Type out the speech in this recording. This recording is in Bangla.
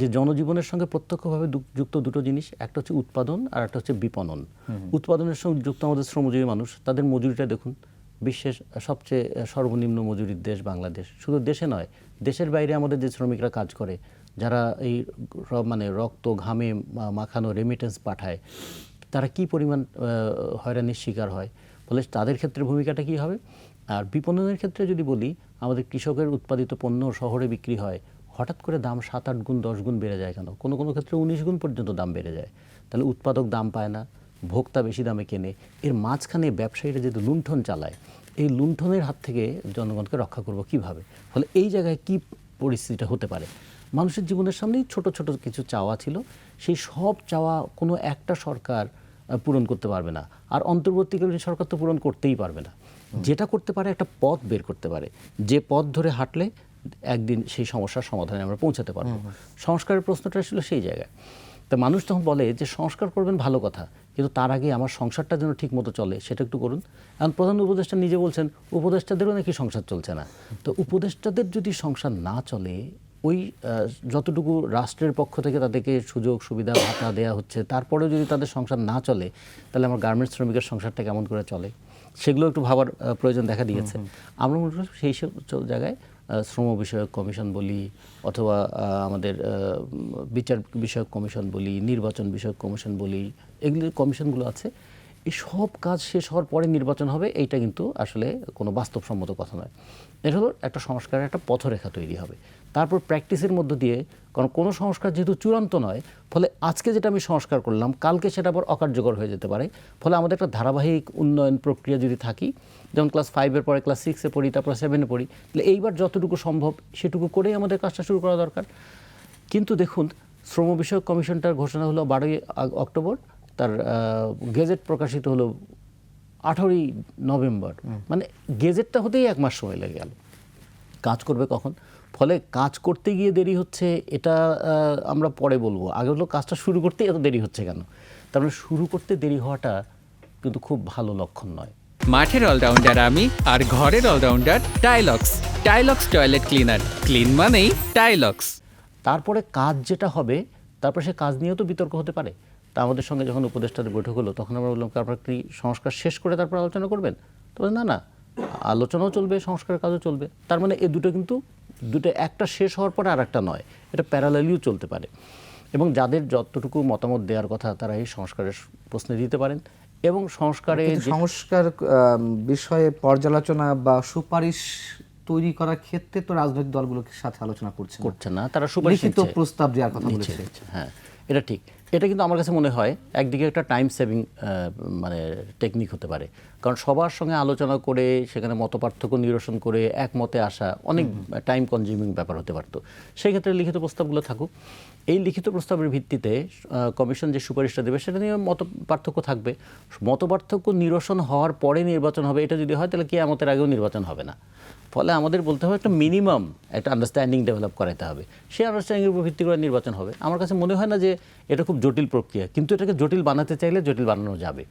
যে জনজীবনের সঙ্গে প্রত্যক্ষভাবে যুক্ত দুটো জিনিস একটা হচ্ছে উৎপাদন আর একটা হচ্ছে বিপণন। উৎপাদনের সঙ্গে যুক্ত আমাদের শ্রমজীবী মানুষ তাদের মজুরিটা দেখুন বিশ্বের সবচেয়ে সর্বনিম্ন মজুরির দেশ বাংলাদেশ। শুধু দেশে নয় দেশের বাইরে আমাদের যে শ্রমিকরা কাজ করে যারা এই মানে রক্ত ঘামে মাখানো রেমিটেন্স পাঠায় তারা কি পরিমাণ হয়রানির শিকার হয়? ফলে তাদের ক্ষেত্রে ভূমিকাটা কি হবে? আর বিপণনের ক্ষেত্রে যদি বলি আমাদের কৃষকের উৎপাদিত পণ্য শহরে বিক্রি হয় হঠাৎ করে দাম সাত আট গুণ, দশ গুণ বেড়ে যায় কেন? কোনো কোনো ক্ষেত্রে উনিশ গুণ পর্যন্ত দাম বেড়ে যায়। তাহলে উৎপাদক দাম পায় না, ভোক্তা বেশি দামে কেনে। এর মাঝখানে ব্যবসায়ীরা যেহেতু লুণ্ঠন চালায়, এই লুণ্ঠনের হাত থেকে জনগণকে রক্ষা করব কীভাবে? ফলে এই জায়গায় কি পরিস্থিতিটা হতে পারে? মানুষের জীবনের সামনেই ছোট ছোট কিছু চাওয়া ছিল। সেই সব চাওয়া কোনো একটা সরকার পূরণ করতে পারবে না। আর অন্তর্বর্তীকালীন সরকার তো পূরণ করতেই পারবে না। যেটা করতে পারে একটা পথ বের করতে পারে। যে পথ ধরে হাঁটলে একদিন সেই সমস্যার সমাধানে আমরা পৌঁছাতে পারব। সংস্কারের প্রশ্নটা ছিল সেই জায়গায়। তা মানুষ তখন বলে যে সংস্কার করবেন ভালো কথা কিন্তু তার আগে আমার সংসারটা যেন ঠিক মতো চলে সেটা একটু করুন। এখন প্রধান উপদেষ্টা নিজে বলছেন উপদেষ্টাদেরও নাকি সংসার চলছে না। তো উপদেষ্টাদের যদি সংসার না চলে ওই যতটুকু রাষ্ট্রের পক্ষ থেকে তাদেরকে সুযোগ সুবিধা ভাতা দেওয়া হচ্ছে তারপরেও যদি তাদের সংসার না চলে তাহলে আমার গার্মেন্টস শ্রমিকের সংসারটা কেমন করে চলে? সেগুলো একটু ভাবার প্রয়োজন দেখা দিয়েছে। আমরা মনে করি সেই সব জায়গায় শ্রম বিষয়ক কমিশন বলি অথবা আমাদের বিচার বিষয়ক কমিশন বলি, নির্বাচন বিষয়ক কমিশন বলি, এগুলির কমিশনগুলো আছে। এই সব কাজ শেষ হওয়ার পরে নির্বাচন হবে, এইটা কিন্তু আসলে কোনো বাস্তবসম্মত কথা নয়। এটা হলো একটা সংস্কারের একটা পথরেখা তৈরি হবে। তারপর প্র্যাকটিসের মধ্য দিয়ে, কারণ কোনো সংস্কার যেহেতু চূড়ান্ত নয়, ফলে আজকে যেটা আমি সংস্কার করলাম, কালকে সেটা আবার অকার্যকর হয়ে যেতে পারে। ফলে আমাদের একটা ধারাবাহিক উন্নয়ন প্রক্রিয়া যদি থাকি, যেমন ক্লাস ফাইভের পরে ক্লাস সিক্সে পড়ি, তারপর সেভেনে পড়ি, তাহলে এইবার যতটুকু সম্ভব সেটুকু করেই আমাদের কাজটা শুরু করা দরকার। কিন্তু দেখুন, শ্রম বিষয়ক কমিশনটার ঘোষণা হলো বারোই অক্টোবর তার গেজেট প্রকাশিত হলো আঠারোই নভেম্বর। মানে গেজেটটা হতেই এক মাস সময় লেগে গেল। কাজ করবে কখন? ফলে কাজ করতে গিয়ে দেরি হচ্ছে এটা আমরা পরে বলব। আগে হলো কাজটা শুরু করতে এত দেরি হচ্ছে কেন? তার মানে শুরু করতে দেরি হওয়াটা কিন্তু খুব ভালো লক্ষণ নয়। মাঠের অলরাউন্ডার আমি আর ঘরের allrounder Tilex. Tilex toilet cleaner. Clean মানেই টাইলক্স। তারপরে কাজ যেটা হবে তারপরে সে কাজ নিয়েও তো বিতর্ক হতে পারে। তা আমাদের সঙ্গে যখন উপদেষ্টাদের বৈঠক হলো তখন আমরা বললাম তারপর কি সংস্কার শেষ করে তারপর আলোচনা করবেন? তো না না আলোচনাও চলবে সংস্কারের কাজও চলবে। তার মানে এই দুটো কিন্তু দুটো একটা শেষ হওয়ার পরে আর একটা নয় এটা প্যারালালিও চলতে পারে। এবং যাদের যতটুকু মতামত দেওয়ার কথা তারা এই সংস্কারের প্রশ্নে দিতে পারেন। এবং সংস্কারে সংস্কার বিষয়ে পর্যালোচনা বা সুপারিশ তৈরি করার ক্ষেত্রে তো রাজনৈতিক দলগুলোর সাথে আলোচনা করছে করছে না তারা সুপারিশ প্রস্তাব দেওয়ার কথা বলেছে। হ্যাঁ। এটা ঠিক। এটা কিন্তু আমার কাছে মনে হয় একদিকে একটা টাইম সেভিং মানে টেকনিক হতে পারে। কারণ সবার সঙ্গে আলোচনা করে সেখানে মতপার্থক্য নিরসন করে একমতে আসা অনেক টাইম কনজিউমিং ব্যাপার হতে পারতো। সেই ক্ষেত্রে লিখিত প্রস্তাবগুলো থাকুক। এই লিখিত প্রস্তাবের ভিত্তিতে কমিশন যে সুপারিশটা দেবে সেটা নিয়ে মত পার্থক্য থাকবে। মত পার্থক্য নিরসন হওয়ার পরে নির্বাচন হবে এটা যদি হয় তাহলে কি আমাদের আগেও নির্বাচন হবে না। ফলে আমাদের বলতে হবে একটা মিনিমাম একটা আন্ডারস্ট্যান্ডিং ডেভেলপ করাতে হবে। সেই আন্ডারস্ট্যান্ডিংয়ের উপর ভিত্তি করে নির্বাচন হবে। আমার কাছে মনে হয় না যে এটা খুব জটিল প্রক্রিয়া, কিন্তু এটাকে জটিল বানাতে চাইলে জটিল বানানো যাবে।